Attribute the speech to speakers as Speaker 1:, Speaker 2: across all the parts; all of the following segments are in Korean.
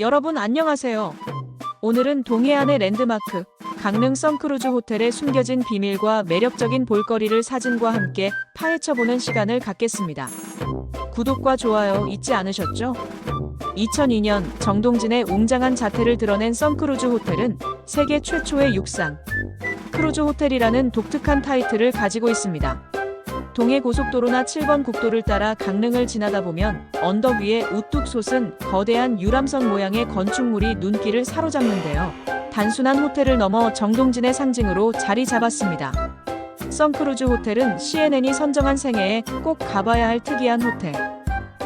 Speaker 1: 여러분 안녕하세요. 오늘은 동해안의 랜드마크 강릉 선크루즈 호텔의 숨겨진 비밀과 매력적인 볼거리를 사진과 함께 파헤쳐보는 시간을 갖겠습니다. 구독과 좋아요 잊지 않으셨죠? 2002년 정동진의 웅장한 자태를 드러낸 선크루즈 호텔은 세계 최초의 육상 크루즈 호텔이라는 독특한 타이틀을 가지고 있습니다. 동해 고속도로나 7번 국도를 따라 강릉을 지나다 보면 언덕 위에 우뚝 솟은 거대한 유람선 모양의 건축물이 눈길을 사로잡는데요. 단순한 호텔을 넘어 정동진의 상징으로 자리 잡았습니다. 선크루즈 호텔은 CNN이 선정한 생애에 꼭 가봐야 할 특이한 호텔.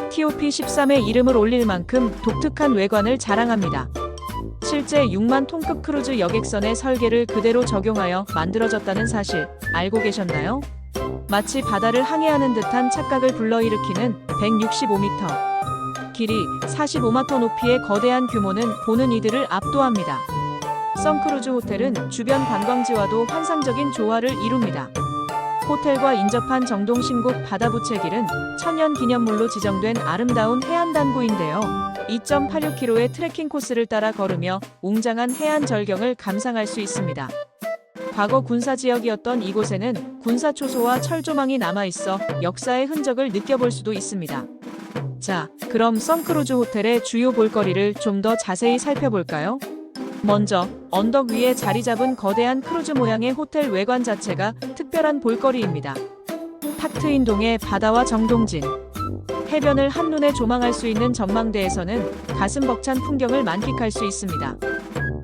Speaker 1: TOP 13의 이름을 올릴 만큼 독특한 외관을 자랑합니다. 실제 6만 톤급 크루즈 여객선의 설계를 그대로 적용하여 만들어졌다는 사실 알고 계셨나요? 마치 바다를 항해하는 듯한 착각을 불러일으키는 165m, 길이 45m 높이의 거대한 규모는 보는 이들을 압도합니다. 선크루즈 호텔은 주변 관광지와도 환상적인 조화를 이룹니다. 호텔과 인접한 정동신곡 바다부채길은 천년 기념물로 지정된 아름다운 해안 단구인데요. 2.86km의 트레킹 코스를 따라 걸으며 웅장한 해안 절경을 감상할 수 있습니다. 과거 군사 지역이었던 이곳에는 군사 초소와 철조망이 남아 있어 역사의 흔적을 느껴볼 수도 있습니다. 자, 그럼 선크루즈 호텔의 주요 볼거리를 좀 더 자세히 살펴볼까요? 먼저 언덕 위에 자리 잡은 거대한 크루즈 모양의 호텔 외관 자체가 특별한 볼거리입니다. 탁 트인 동의 바다와 정동진 해변을 한눈에 조망할 수 있는 전망대에서는 가슴 벅찬 풍경을 만끽할 수 있습니다.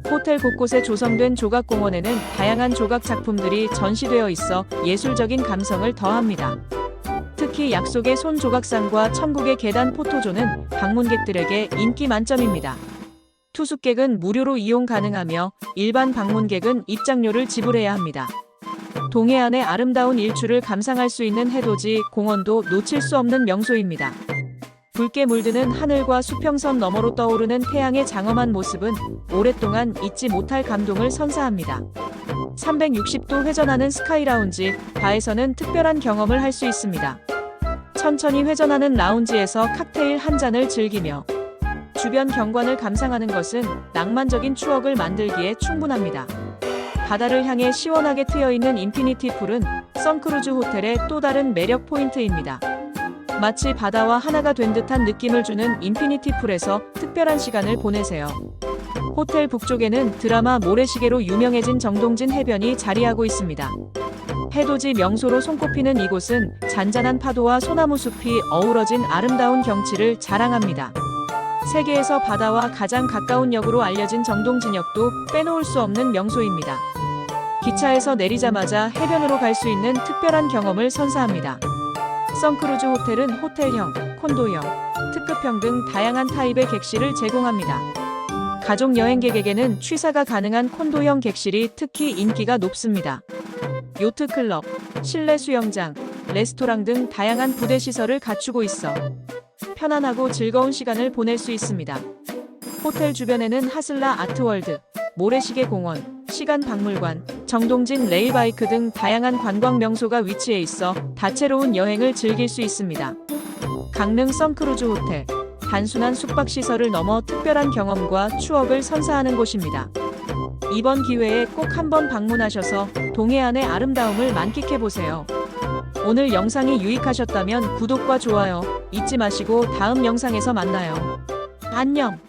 Speaker 1: 호텔 곳곳에 조성된 조각공원에는 다양한 조각 작품들이 전시되어 있어 예술적인 감성을 더합니다. 특히 약속의 손 조각상과 천국의 계단 포토존은 방문객들에게 인기 만점입니다. 투숙객은 무료로 이용 가능하며 일반 방문객은 입장료를 지불해야 합니다. 동해안의 아름다운 일출을 감상할 수 있는 해돋이 공원도 놓칠 수 없는 명소입니다. 붉게 물드는 하늘과 수평선 너머로 떠오르는 태양의 장엄한 모습은 오랫동안 잊지 못할 감동을 선사합니다. 360도 회전하는 스카이 라운지 바에서는 특별한 경험을 할 수 있습니다. 천천히 회전하는 라운지에서 칵테일 한 잔을 즐기며 주변 경관을 감상하는 것은 낭만적인 추억을 만들기에 충분합니다. 바다를 향해 시원하게 트여 있는 인피니티 풀은 선크루즈 호텔의 또 다른 매력 포인트입니다. 마치 바다와 하나가 된 듯한 느낌을 주는 인피니티 풀에서 특별한 시간을 보내세요. 호텔 북쪽에는 드라마 모래시계로 유명해진 정동진 해변이 자리하고 있습니다. 해돋이 명소로 손꼽히는 이곳은 잔잔한 파도와 소나무 숲이 어우러진 아름다운 경치를 자랑합니다. 세계에서 바다와 가장 가까운 역으로 알려진 정동진역도 빼놓을 수 없는 명소입니다. 기차에서 내리자마자 해변으로 갈 수 있는 특별한 경험을 선사합니다. 선크루즈 호텔은 호텔형, 콘도형, 특급형 등 다양한 타입의 객실을 제공합니다. 가족 여행객에게는 취사가 가능한 콘도형 객실이 특히 인기가 높습니다. 요트 클럽, 실내 수영장, 레스토랑 등 다양한 부대 시설을 갖추고 있어 편안하고 즐거운 시간을 보낼 수 있습니다. 호텔 주변에는 하슬라 아트월드, 모래시계 공원, 시간 박물관, 정동진 레일바이크 등 다양한 관광 명소가 위치해 있어 다채로운 여행을 즐길 수 있습니다. 강릉 선크루즈 호텔. 단순한 숙박 시설을 넘어 특별한 경험과 추억을 선사하는 곳입니다. 이번 기회에 꼭 한번 방문하셔서 동해안의 아름다움을 만끽해 보세요. 오늘 영상이 유익하셨다면 구독과 좋아요 잊지 마시고 다음 영상에서 만나요. 안녕!